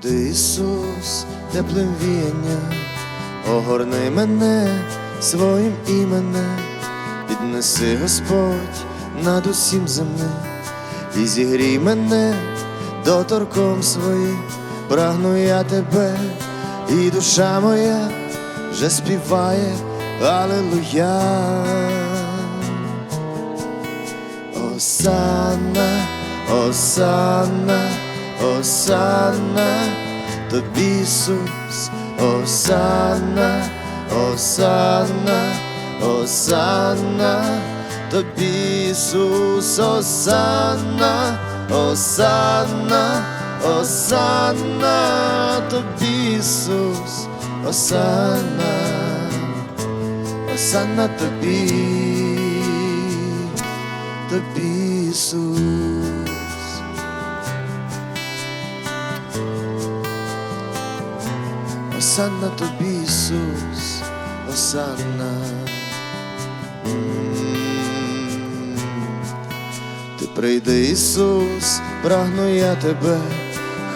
прийди, Ісус, теплим віянням, огорни мене своїм іменем, піднеси Господь над усім земним, і зігрій мене доторком своїм, прагну я тебе, і душа моя вже співає, Аллилуйя. Осанна, Осанна, Осанна, тобі Ісус, Осанна, Осанна, Осанна, тобі Ісус, Осанна, Осанна, Осанна, тобі Ісус, Осанна, Осанна тобі тобі, Ісус. Осанна тобі, Ісус, Осанна. Ти прийди, Ісус, прагну я тебе,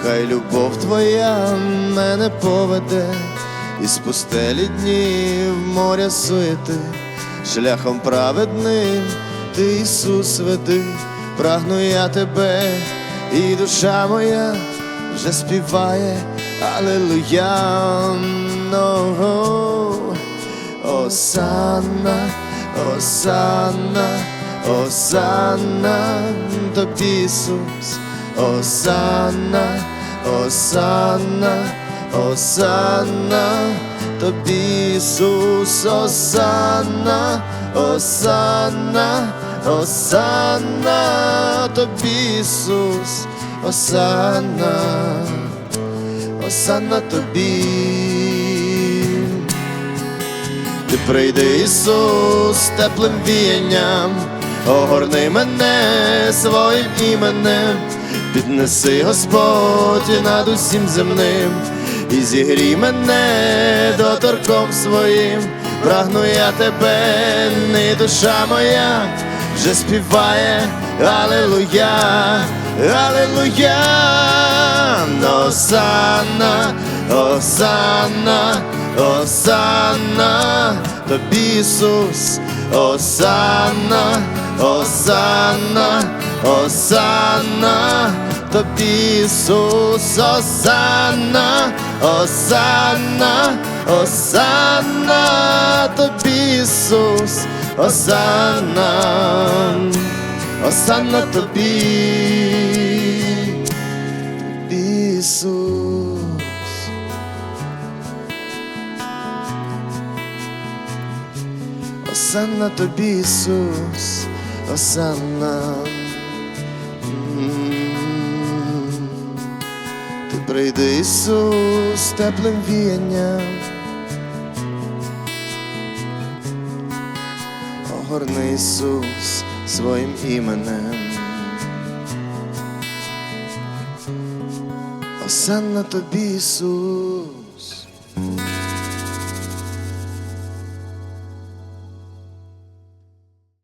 хай любов твоя мене поведе, із пустелі днів моря суєти, шляхом праведним ти Ісус веди, прагну я тебе, і душа моя вже співає, Аллилуйя. Осанна, Осанна, Осанна, тобі Ісус, Осанна, Осанна, Осанна, тобі Ісус, Осанна, Осанна, Осанна, тобі Ісус, Осанна, Осанна тобі. Ти прийди, Ісус, теплим віянням, огорни мене своїм іменем, піднеси Господь над усім земним, і зігрій мене доторком своїм, прагну я тебе, не душа моя, вже співає, Аллилуйя, Аллилуйя, Осанна, Осанна, Осанна, тобі Ісус, Осанна, Осанна, Осанна, тобі Ісус, Осанна, Осанна, Осанна, тобі Ісус, Осанна, Осанна тобі, Ісус. Осанна тобі, Ісус, Осанна. Ти прийди, Ісус, теплим віянням. Огорни Ісус своїм іменем. Осанна тобі, Ісус.